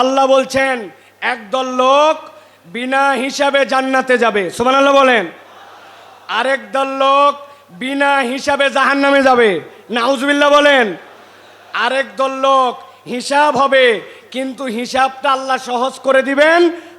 আল্লাহ বলছেন, একদল লোক বিনা হিসাবে জান্নাতে যাবে। সোমান আল্লাহ বলেন। আরেক দল লোক বিনা হিসাবে জাহান নামে যাবে। নাউজবিল্লাহ বলেন। আরেক দল লোক হিসাব হবে, কিন্তু হিসাবটা আল্লাহ সহজ করে দিবেন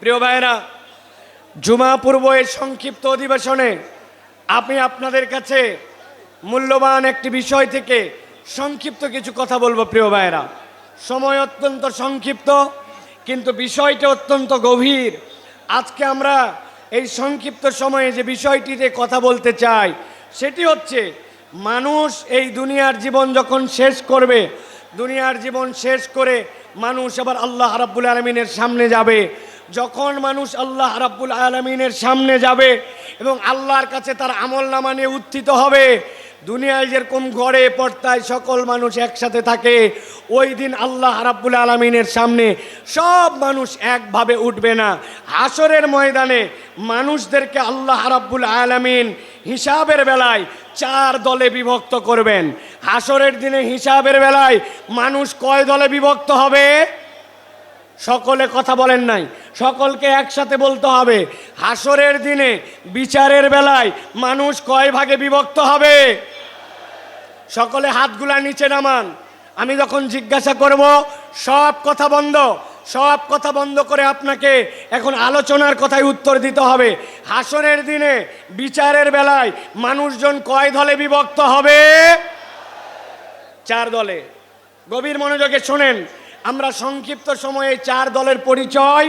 প্রিয় ভাইরা জুমা পূর্ব এর সংক্ষিপ্ত অধিবেশনে আমি আপনাদের কাছে মূল্যবান একটি বিষয় থেকে সংক্ষিপ্ত কিছু কথা বলব প্রিয় ভাইরা সময় অত্যন্ত সংক্ষিপ্ত, কিন্তু বিষয়টা অত্যন্ত গভীর। আজকে আমরা এই সংক্ষিপ্ত সময়ে যে বিষয়টিতে কথা বলতে চাই, সেটি হচ্ছে মানুষ এই দুনিয়ার জীবন যখন শেষ করবে, দুনিয়ার জীবন শেষ করে মানুষ আবার আল্লাহ রাব্বুল আলমিনের সামনে যাবে যখন মানুষ আল্লাহ রাব্বুল আলমিনের সামনে যাবে এবং আল্লাহর কাছে তার আমল নামা নিয়ে উত্থিত হবে, দুনিয়ায় যেরকম ঘরে পর্দায় সকল মানুষ একসাথে থাকে, ওই দিন আল্লাহ রাব্বুল আলমিনের সামনে সব মানুষ একভাবে উঠবে না। হাসরের ময়দানে মানুষদেরকে আল্লাহ রাব্বুল আলমিন হিসাবের বেলায় চার দলে বিভক্ত করবেন। হাসরের দিনে হিসাবের বেলায় মানুষ কয় দলে বিভক্ত হবে? সকলে কথা বলেন নাই। সকলকে একসাথে বলতে হবে, হাসরের দিনে বিচারের বেলায় মানুষ কয় ভাগে বিভক্ত হবে? সকলে হাতগুলা নিচে নামান। আমি যখন জিজ্ঞাসা করব, সব কথা বন্ধ, সব কথা বন্ধ করে আপনাকে এখন আলোচনার কথায় উত্তর দিতে হবে। হাসরের দিনে বিচারের বেলায় মানুষজন কয় দলে বিভক্ত হবে? চার দলে। গভীর মনোযোগে শোনেন, আমরা সংক্ষিপ্ত সময়ে চার দলের পরিচয়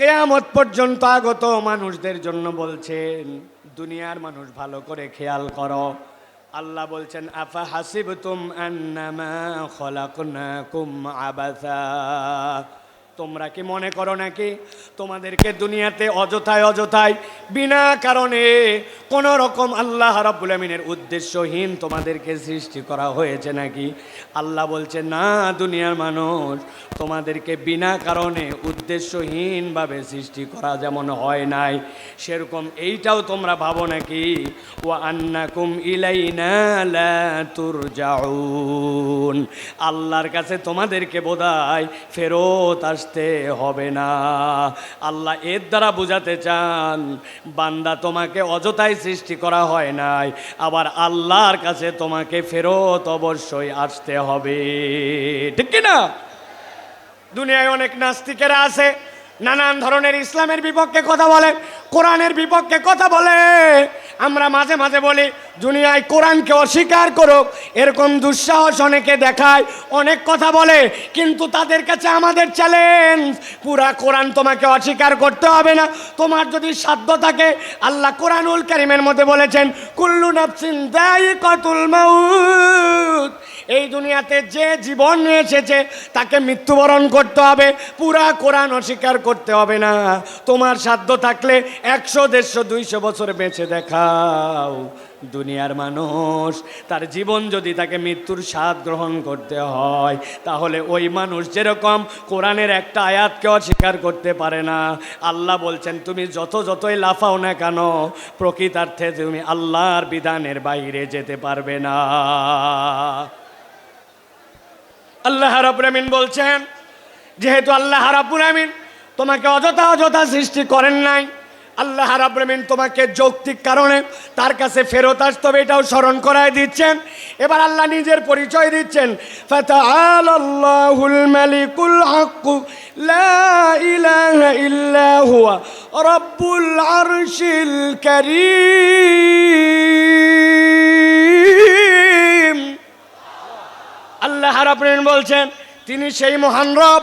কেয়ামত পর্যন্ত আগত মানুষদের জন্য বলছেন, দুনিয়ার মানুষ ভালো করে খেয়াল করো। আল্লাহ বলছেন, আফা হাসিব তুম আন্নামা খলাকনাকুম আবাসা? তোমরা কি মনে করো নাকি? তোমাদেরকে দুনিয়াতে অযথায় অযথায়, বিনা কারণে কোন রকম আল্লাহ রাব্বুল আমিনের উদ্দেশ্যহীন তোমাদেরকে সৃষ্টি করা হয়েছে নাকি? আল্লাহ বলছে, না, দুনিয়ার মানুষ, তোমাদেরকে বিনা কারণে উদ্দেশ্যহীনভাবে সৃষ্টি করা যেমন হয় নাই। সেরকম এইটাও তোমরা ভাবো নাকি? ও আন্নাকুম ইলাইনা আল্লাহর কাছে তোমাদেরকে বোধহয় ফেরত আসতে হবে না। আল্লাহ এর দ্বারা বুঝাতে চান, বান্দা তোমাকে অযথায় সৃষ্টি করা হয় নাই, আবার আল্লাহর কাছে তোমাকে ফেরত অবশ্যই আসতে হবে। ঠিক কিনা? দুনিয়ায় অনেক নাস্তিকেরা আছে নানান ধরনের ইসলামের বিপক্ষে কথা বলে, কোরআনের বিপক্ষে কথা বলে। আমরা মাঝে মাঝে বলি, দুনিয়ায় কোরআনকে অস্বীকার করুক। এরকম দুঃসাহস অনেকে দেখায়, অনেক কথা বলে, কিন্তু তাদের কাছে আমাদের চ্যালেঞ্জ পুরা কোরআন তোমাকে অস্বীকার করতে হবে না। তোমার যদি সাধ্য থাকে, আল্লাহ কোরআনুল কারিমের মধ্যে বলেছেন, কুল্লু নাফসিন দায়ী কতুল মাউত। এই দুনিয়াতে যে জীবন এসেছে, তাকে মৃত্যুবরণ করতে হবে। পুরা কোরআন অস্বীকার করতে হবে না। তোমার সাধ্য থাকলে একশো, দেড়শো, দুইশো বছর বেঁচে দেখাও। দুনিয়ার মানুষ, তার জীবন যদি তাকে মৃত্যুর স্বাদ গ্রহণ করতে হয়, তাহলে ওই মানুষ যেরকম কোরআনের একটা আয়াতকে অস্বীকার করতে পারে না। আল্লাহ বলছেন, তুমি যত যতই লাফাও না কেন, প্রকৃতার্থে তুমি আল্লাহর বিধানের বাইরে যেতে পারবে না। আল্লাহ রাব্বুল আমিন বলছেন, যেহেতু আল্লাহ রাব্বুল আমিন তোমাকে অযথা অযথা সৃষ্টি করেন নাই, আল্লাহ রাব্রমিন তোমাকে যৌক্তিক কারণে তার কাছে ফেরত আসতে এটাও স্মরণ করায় দিচ্ছেন। এবার আল্লাহ নিজের পরিচয় দিচ্ছেন লা রব্বুল আরশিল আল্লাহ রাব্বুল বলছেন তিনি সেই মহান রব।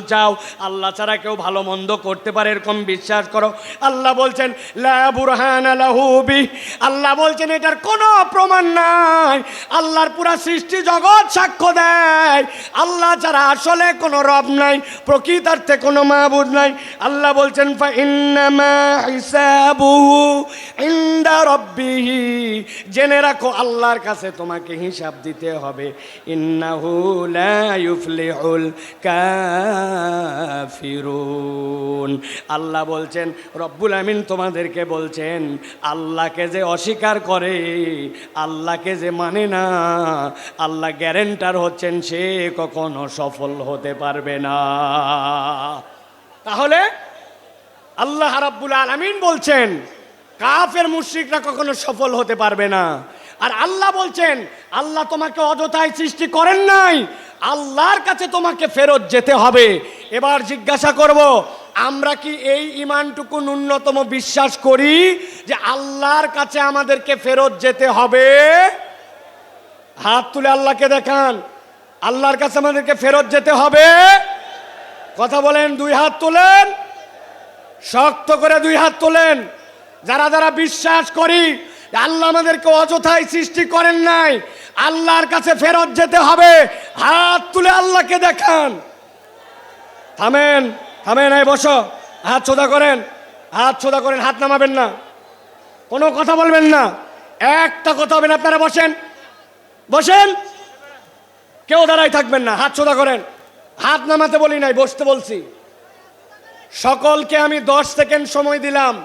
চাও আল্লাহ ছাড়া কেউ ভালো মন্দ করতে পারে, এরকম বিশ্বাস করো। আল্লাহ বলছেন, লা বুরহান লাহু বিহ। আল্লাহ বলছেন, এটার কোনো প্রমাণ নাই। আল্লাহর পুরা সৃষ্টি জগৎ সাক্ষ্য দেয়। আল্লাহ ছাড়া আসলে কোনো রব নাই, প্রকৃতার্থে কোনো মাহবুদ নাই। আল্লাহ বলছেন, ফা ইন্নামা ইনদা জেনে রাখো, আল্লাহর কাছে তোমাকে হিসাব দিতে হবে। ইন্নাহু লা ইউফলিহুল কাফিরুন। আল্লাহ বলছেন, রব্বুল আমিন তোমাদেরকে বলছেন, আল্লাহকে যে অস্বীকার করে, আল্লাহকে যে মানে না, আল্লাহ গ্যারেন্টার হচ্ছেন, সে কখনো সফল হতে পারবে না। তাহলে আল্লাহ রাব্বুল আলামিন বলছেন, কাফের মুশরিকরা কখনো সফল হতে পারবে না। আর আল্লাহ বলছেন, আল্লাহ তোমাকে অযথায় সৃষ্টি করেন নাই আল্লাহর কাছে তোমাকে ফেরত যেতে হবে। এবার জিজ্ঞাসা করব, আমরা কি এই ইমানটুকু ন্যূনতম বিশ্বাস করি যে আল্লাহর কাছে আমাদেরকে ফেরত যেতে হবে? হাত তুলে আল্লাহকে দেখান। আল্লাহর কাছে আমাদেরকে ফেরত যেতে হবে? কথা বলেন, দুই হাত তোলেন। শক্ত করে দুই হাত তোলেন। যারা যারা বিশ্বাস করি আল্লাহ আমাদেরকে অযথায় সৃষ্টি করেন নাই। আল্লাহর কাছে ফেরত যেতে হবে। হাত তুলে আল্লাহকে দেখান। থামেন থামেন, এই বসো। হাত সোদা করেন, হাত সোদা করেন, হাত নামাবেন না। কোনো কথা বলবেন না। একটা কথা হবে না আপনারা বসেন। বসেন। কেউ দাঁড়াই থাকবেন না। হাত সোদা করেন। হাত নামাতে বলি নাই, বসতে বলছি। সকলকে আমি দশ সেকেন্ড সময় দিলাম।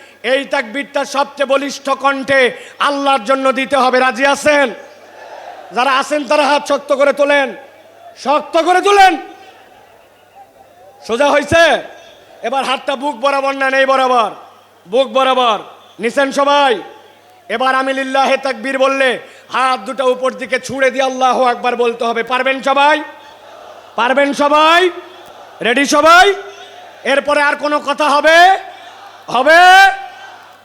এই তাকবীরটা সবচেয়ে বলিষ্ঠ কণ্ঠে আল্লাহর জন্য দিতে হবে। রাজি আছেন? যারা আছেন, তারা হাত শক্ত করে তোলেন। শক্ত করে তোলেন। সোজা হয়েছে এবার হাতটা বুক বরাবর না, নেই বরাবর। বুক বরাবর। নিছেন সবাই? এবার আমি লিল্লাহে তাকবীর বললে হাত দুটো উপর দিকে ছুঁড়ে দিয়ে আল্লাহ একবার বলতে হবে। পারবেন সবাই? পারবেন সবাই? রেডি সবাই? এরপরে আর কোনো কথা হবে? হবে?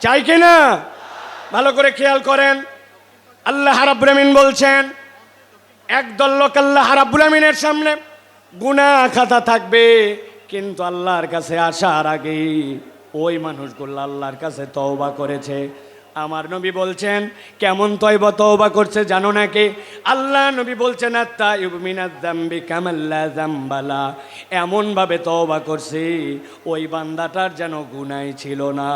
চাই কি না? ভালো করে খেয়াল করেন। আল্লাহ আলামিন বলছেন, একদল লোক আল্লাহ আলামিনের সামনে গুনা খাতা থাকবে, কিন্তু আল্লাহর কাছে আসার আগেই ওই মানুষগুলো আল্লাহর কাছে তওবা করেছে। আমার নবী বলছেন, কেমন তয়বা তওবা করছে জানো নাকি? আল্লাহ নবী বলছেন আত্মা ইউমিনাদ জাম্বি কামাল্লা জাম্বালা এমন ভাবে তওবা করছি, ওই বান্দাটার যেন গুনাই ছিল না।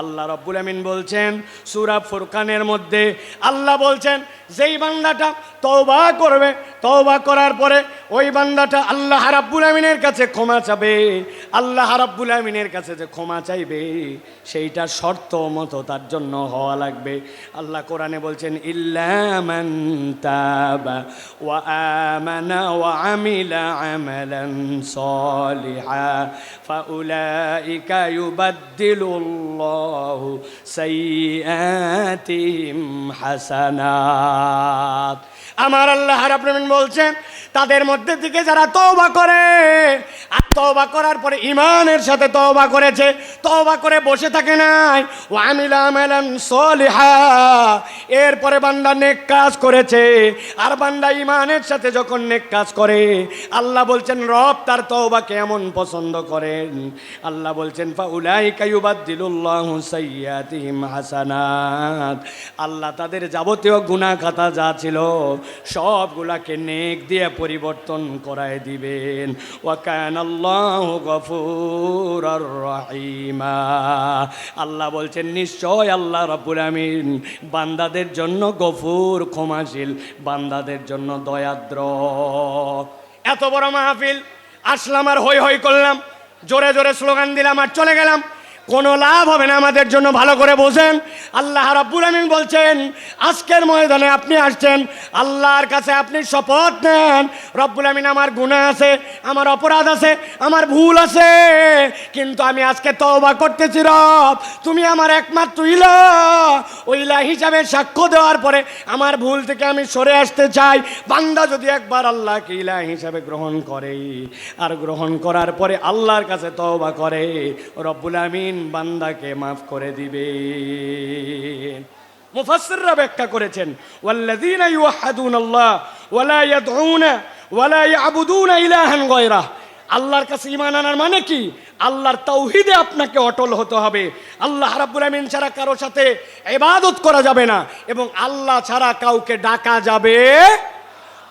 আল্লাহ রব্বুল আমিন বলছেন, সূরা ফুরকানের মধ্যে আল্লাহ বলছেন, যেই বান্দাটা তওবা করবে, তওবা করার পরে ওই বান্দাটা আল্লাহ রাব্বুল আমিনের কাছে ক্ষমা চাবে। আল্লাহ রাব্বুল আমিনের কাছে যে ক্ষমা চাইবে সেইটা শর্ত মতো তার জন্য হওয়া লাগবে। আল্লাহ কোরআনে বলছেন ইল্লামান ওয়া আমানা ওয়া আমিলা আমালান সলিহা, ফাউলাইকা ইউবাদদিলুল্লাহু সাইয়্যাতিহিম হাসানাত। আমার আল্লাহ রাব্বুল বলছেন, তাদের মধ্যে থেকে যারা তওবা করে, আর তওবা করার পরে ইমানের সাথে তওবা করেছে, তওবা করে বসে থাকে নাই ও আমিলা আমালান সলিহা। এরপরে বান্দা নেক কাজ করেছে, আর বান্দা ইমানের সাথে যখন নেক কাজ করে, আল্লাহ বলছেন, রব তার তওবা কেমন পছন্দ করেন। আল্লাহ বলছেন, ফাউলাইকা ইউবাদদিলুল্লাহু সাইয়্যাতিহিম হাসানাত। আল্লাহ তাদের যাবতীয় গুনাহ খাতা যা ছিল সবগুলাকে নেক দিয়ে পরিবর্তন করায় দিবেন। ওয়াকান আল্লাহ গফুর রহিমা। আল্লাহ বলছেন, নিশ্চয় আল্লাহ রাব্বুল আমিন বান্দাদের জন্য গফুর, ক্ষমাশীল, বান্দাদের জন্য দয়াদ্র। এত বড় মাহফিল, আসলাম আর হই হই করলাম, জোরে জোরে স্লোগান দিলাম আর চলে গেলাম। কোনো লাভ হবে না আমাদের জন্য, ভালো করে বোঝেন। আল্লাহ রাব্বুল আমিন বলছেন, আজকের ময়দানে আপনি আসছেন, আল্লাহর কাছে আপনি শপথ নেন, রব্বুল আমিন আমার গুনাহ আছে, আমার অপরাধ আছে, আমার ভুল আছে, কিন্তু আমি আজকে তওবা করতেছি রব। তুমি আমার একমাত্র ইলা ওই ইলা হিসাবে সাক্ষ্য দেওয়ার পরে আমার ভুল থেকে আমি সরে আসতে চাই। বান্দা যদি একবার আল্লাহকে ইলা হিসাবে গ্রহণ করে, আর গ্রহণ করার পরে আল্লাহর কাছে তওবা করে, রব্বুল আমিন বান্দাকে মাফ করে দিবে। মুফাসসিররা ব্যাখ্যা করেছেন, ওয়াল্লাযীনা ইউহাদুনা আল্লাহ ওয়ালা ইয়াদউনা, ওয়ালা ইয়াবুদুনা ইলাহান গায়রাহ আল্লাহর কাছে ঈমান আনার মানে কি? আল্লাহর তৌহিদে আপনাকে অটল হতে হবে। আল্লাহ রাব্বুল আমিন ছাড়া কারও সাথে ইবাদত করা যাবে না এবং আল্লাহ ছাড়া কাউকে ডাকা যাবে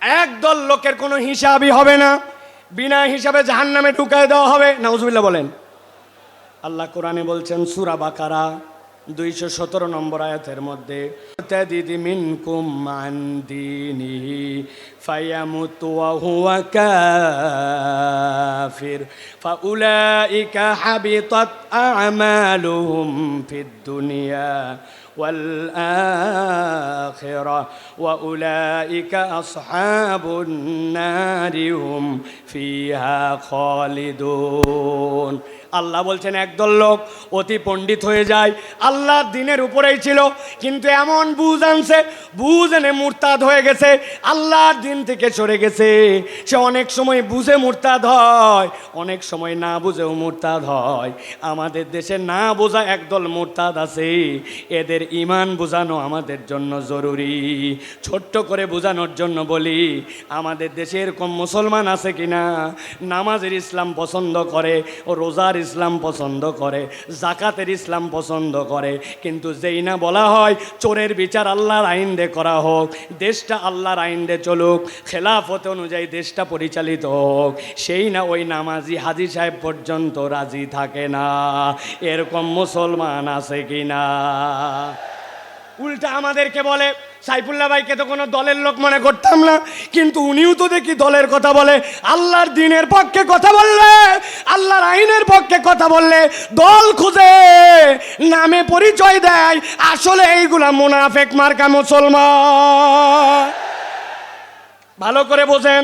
একদল লোকের কোনো হিসাবই হবে না। বিনা হিসাবে জাহান্নামে ঢুকায় দেওয়া হবে। নাউজুবিল্লাহ বলেন। আল্লাহ কোরআনে বলছেন, সুরা বাকারা, দুইশো সতেরো নম্বর আয়াতের মধ্যে দিদি মিনকুম মান দিনিহি ফায়ামুত ওয়া হুয়া কাফির। ফাউলাইকা হাবিতাত আ'মালুহুম ফিদ দুনিয়া। والآخرة وأولئك أصحاب النار هم فيها خالدون. আল্লাহ বলছেন, একদল লোক অতি পণ্ডিত হয়ে যায়। আল্লাহ দিনের উপরেই ছিল, কিন্তু এমন বুঝ আনছে, বুঝ এনে মুরতাদ হয়ে গেছে। আল্লাহর দিন থেকে সরে গেছে। সে অনেক সময় বুঝে মুরতাদ হয়, অনেক সময় না বুঝেও মুরতাদ হয়। আমাদের দেশে না বোঝা একদল মুরতাদ আছে। এদের ইমান বোঝানো আমাদের জন্য জরুরি। ছোট্ট করে বোঝানোর জন্য বলি, আমাদের দেশে এরকম মুসলমান আছে কিনা? নামাজের ইসলাম পছন্দ করে ও রোজার ইসলাম পছন্দ করে, জাকাতের ইসলাম পছন্দ করে। কিন্তু যেই না বলা হয়, চোরের বিচার আল্লাহর আইন দে করা হোক, দেশটা আল্লাহর আইন দে চলুক, খেলাফত অনুযায়ী দেশটা পরিচালিত হোক, সেই না ওই নামাজি হাজি সাহেব পর্যন্ত রাজি থাকে না। এরকম মুসলমান আছে কিনা? উল্টা আমাদেরকে বলে সাইফুল্লাহ ভাইকে তো কোনো দলের লোক মনে করতাম না, কিন্তু উনিও তো দেখি দলের কথা বলে। আল্লাহর দিনের পক্ষে কথা বললে, আল্লাহর আইনের পক্ষে কথা বললে দল খুঁজে, নামে পরিচয় দেয়, আসলে এইগুলা মুনাফেক মার্কা মুসলমান। ভালো করে বোঝেন,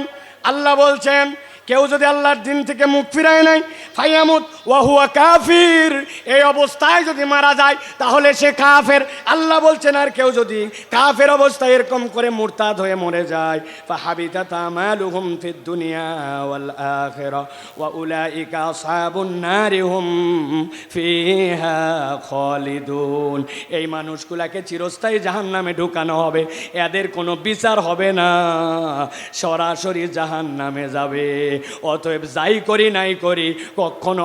আল্লাহ বলছেন, কেউ যদি আল্লাহর দিন থেকে মুখ ফিরায় নাই ফাইয়ামুত ওয়াহুয়া কাফির। এই অবস্থায় যদি মারা যায়, তাহলে সে কাফের। আল্লাহ বলছেন, আর কেউ যদি কাফের অবস্থায় এরকম করে মুরতাদ হয়ে মরে যায়, ফাহাবিতা তামালুহুম ফিদ দুনিয়া ওয়াল আখিরা, ওয়া উলাইকা আসহাবুন নারি হুম ফিহা খালিদুন। এই মানুষগুলাকে চিরস্থায়ী জাহান্নামে ঢুকানো হবে। এদের কোনো বিচার হবে না। সরাসরি জাহান্নামে যাবে। অতএব যাই করি নাই করি, কখনো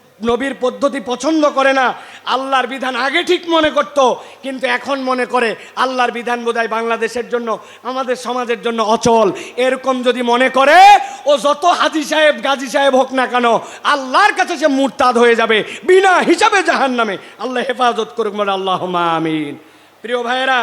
নবীর পদ্ধতি পছন্দ করে না, আল্লাহর বিধান আগে ঠিক মনে করত, কিন্তু এখন মনে করে আল্লাহর বিধান বোধহয় বাংলাদেশের জন্য, আমাদের সমাজের জন্য অচল। এরকম যদি মনে করে, ও যত হাজি সাহেব, গাজী সাহেব হোক না কেন, আল্লাহর কাছে সে মুরতাদ হয়ে যাবে, বিনা হিসাবে জাহান নামে আল্লাহ হেফাজত করুক মানে আল্লাহ আমিন। প্রিয় ভাইয়েরা,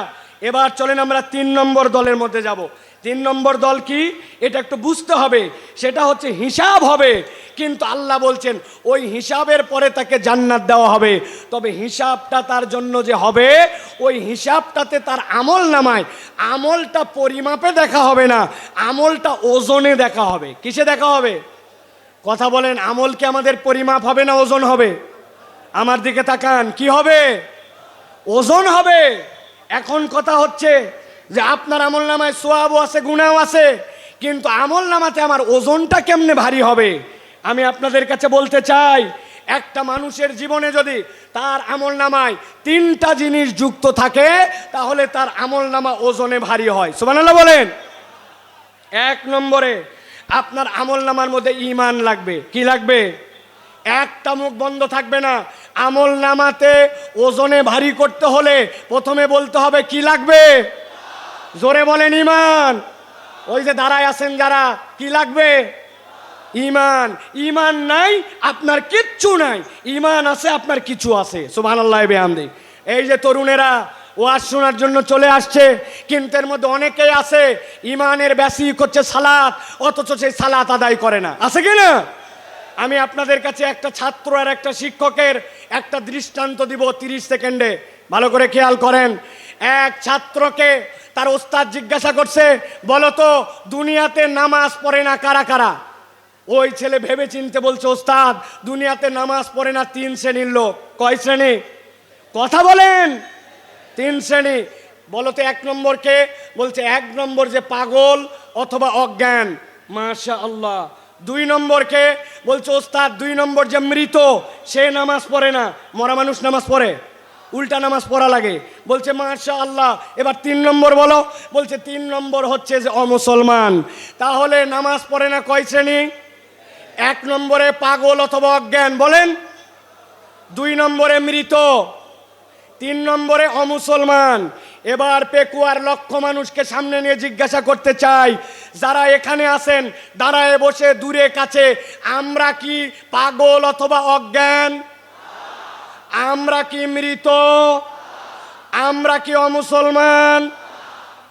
এবার চলেন আমরা তিন নম্বর দলের মধ্যে যাব। তিন নম্বর দল কি? এটা একটু বুঝতে হবে। সেটা হচ্ছে হিসাব হবে। কিন্তু আল্লাহ বলছেন, ওই হিসাবের পরে তাকে জান্নাত দেওয়া হবে। তবে হিসাবটা তার জন্য যে হবে, ওই হিসাবটাতে তার আমল নামায়। আমলটা পরিমাপে দেখা হবে না, আমলটা ওজনে দেখা হবে। কিসে দেখা হবে? কথা বলেন, আমল কি আমাদের পরিমাপ হবে না ওজন হবে? আমার দিকে তাকান, কি হবে? ওজন হবে। এখন কথা হচ্ছে যে আপনার আমল নামায় সোয়াবও আছে, গুণাও আছে, কিন্তু আমল নামাতে আমার ওজনটা কেমনে ভারী হবে? আমি আপনাদের কাছে বলতে চাই, একটা মানুষের জীবনে যদি তার আমল নামায় তিনটা জিনিস যুক্ত থাকে, তাহলে তার আমল নামা ওজনে ভারী হয়। সুবহানাল্লাহ বলেন। এক নম্বরে, আপনার আমল নামার মধ্যে ইমান লাগবে। কি লাগবে? একটা মুখ বন্ধ থাকবে না। আমল নামাতে ওজনে ভারী করতে হলে প্রথমে বলতে হবে, কি লাগবে? জোরে বলেন ইমান ওই যে দাঁড়ায় আছেন যারা, কি লাগবে? ইমান ইমান নাই, আপনার কিচ্ছু নাই। ইমান আছে, আপনার কিছু আছে। সুবহানাল্লাহ বেহামদি এই যে তরুণেরা ওয়াজ শোনার জন্য চলে আসছে, কিন্তু এর মধ্যে অনেকেই আছে ইমানের বেসিক হচ্ছে সালাত, অথচ সেই সালাত আদায় করে না। আছে কি না? আমি আপনাদের কাছে একটা ছাত্র আর একটা শিক্ষকের একটা দৃষ্টান্ত দিব তিরিশ সেকেন্ডে। ভালো করে খেয়াল করেন। এক ছাত্রকে তার ওস্তাদ জিজ্ঞাসা করছে, বলো তো, দুনিয়াতে নামাজ পড়ে না কারা কারা? ওই ছেলে ভেবে চিনতে বলছে, ওস্তাদ, দুনিয়াতে নামাজ পড়ে না তিন শ্রেণির লোক। কয় শ্রেণি? কথা বলেন। তিন শ্রেণি। বলো তো, এক নম্বরকে বলছে, এক নম্বর যে পাগল অথবা অজ্ঞান। মাশা আল্লাহ দুই নম্বরকে বলছে, ওস্তাদ, দুই নম্বর যে মৃত, সে নামাজ পড়ে না। মরা মানুষ নামাজ পড়ে? উল্টা নামাজ পড়া লাগে। বলছে মাশা আল্লাহ এবার তিন নম্বর বলো। বলছে, তিন নম্বর হচ্ছে যে অমুসলমান তাহলে নামাজ পড়ে না কয় শ্রেণি? এক নম্বরে পাগল অথবা অজ্ঞান, বলেন। দুই নম্বরে মৃত। তিন নম্বরে অমুসলমান এবার পেকুয়ার লক্ষ মানুষকে সামনে নিয়ে জিজ্ঞাসা করতে চাই, যারা এখানে আছেন, দাঁড়ায় বসে, দূরে, কাছে, আমরা কি পাগল অথবা অজ্ঞান? আমরা কি মৃত? আমরা কি অমুসলমান?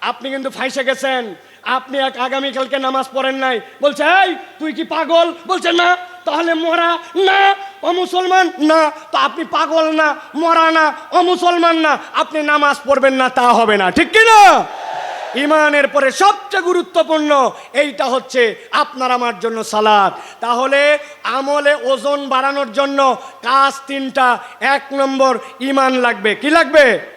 আপনি কিন্তু ফাইসে গেছেন। আপনি এক আগামীকালকে নামাজ পড়েন নাই। বলছে, এই, তুই কি পাগল? বলছে, না। তাহলে মরা না, অমুসলমান না। তো আপনি পাগল না, মরা না, অমুসলমান না। আপনি নামাজ পড়বেন না, তা হবে না। ঠিক কি না ইমানের পরে সবচেয়ে গুরুত্বপূর্ণ এইটা হচ্ছে আপনার আমার জন্য সালাদ। তাহলে আমলে ওজন বাড়ানোর জন্য কাজ তিনটা, এক নম্বর ইমান লাগবে। কি লাগবে?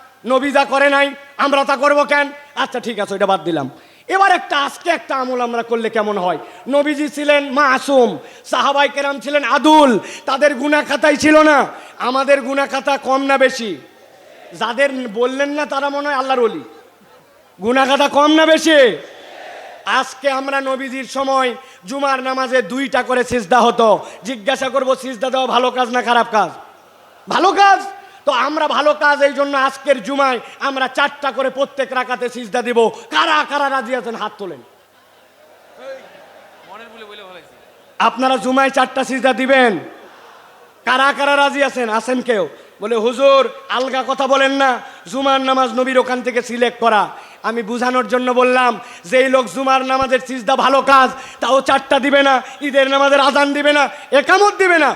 নবী যা করে নাই, আমরা তা করব কেন? আচ্ছা ঠিক আছে, ওইটা বাদ দিলাম। এবার একটা, আজকে একটা আমল আমরা করলে কেমন হয়? নবীজি ছিলেন মাসুম, সাহাবাই কেরাম ছিলেন আদুল, তাদের গুনা খাতাই ছিল না। আমাদের গুনা খাতা কম না বেশি? যাদের বললেন না তারা মনে হয় আল্লাহর অলি গুনা খাতা কম না বেশি? আজকে আমরা নবীজির সময় জুমার নামাজে দুইটা করে সিজদা হতো। জিজ্ঞাসা করব, সিজদা দেওয়া ভালো কাজ না খারাপ কাজ? ভালো কাজ! তো আমরা ভালো কাজ এই জন্য আজকের জুমায় আমরা চারটা করে প্রত্যেক রাকাতে সিজদা দিব। কারা কারা রাজি আছেন? হাত তোলেন। আপনারা জুমায় চারটা সিজদা দিবেন। কারা কারা রাজি আছেন? আছেন কেউ? বলে, হুজুর, আলগা কথা বলেন না। জুমার নামাজ নবীর ওখান থেকে সিলেক্ট করা। আমি বুঝানোর জন্য বললাম যে এই লোক জুমার নামাজের সিজদা ভালো কাজ, তাও চারটা দিবে না। ঈদের নামাজের আজান দিবে না। একামত দিবে না।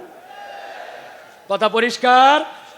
কথা পরিষ্কার?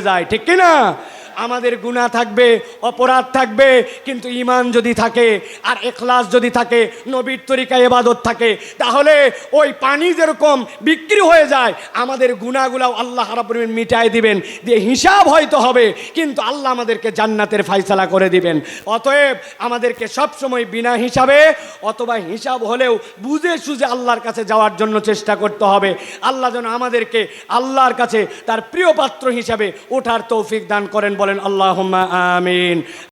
যায় ঠিক কি না আমাদের গুণা থাকবে, অপরাধ থাকবে, কিন্তু ইমান যদি থাকে আর এখলাস যদি থাকে, নবীর তরিকা এবাদত থাকে, তাহলে ওই পানি যেরকম বিক্রি হয়ে যায়, আমাদের গুণাগুলাও আল্লাহ রাবুল মিটাই দিবেন। দিয়ে হিসাব হয়তো হবে, কিন্তু আল্লাহ আমাদেরকে জান্নাতের ফাইসালা করে দিবেন। অতএব আমাদেরকে সবসময় বিনা হিসাবে অথবা হিসাব হলেও বুঝে সুঝে আল্লাহর কাছে যাওয়ার জন্য চেষ্টা করতে হবে। আল্লাহ যেন আমাদেরকে আল্লাহর কাছে তার প্রিয় পাত্র হিসাবে ওঠার তৌফিক দান করেন। বলেন আল্লাহ আমিন।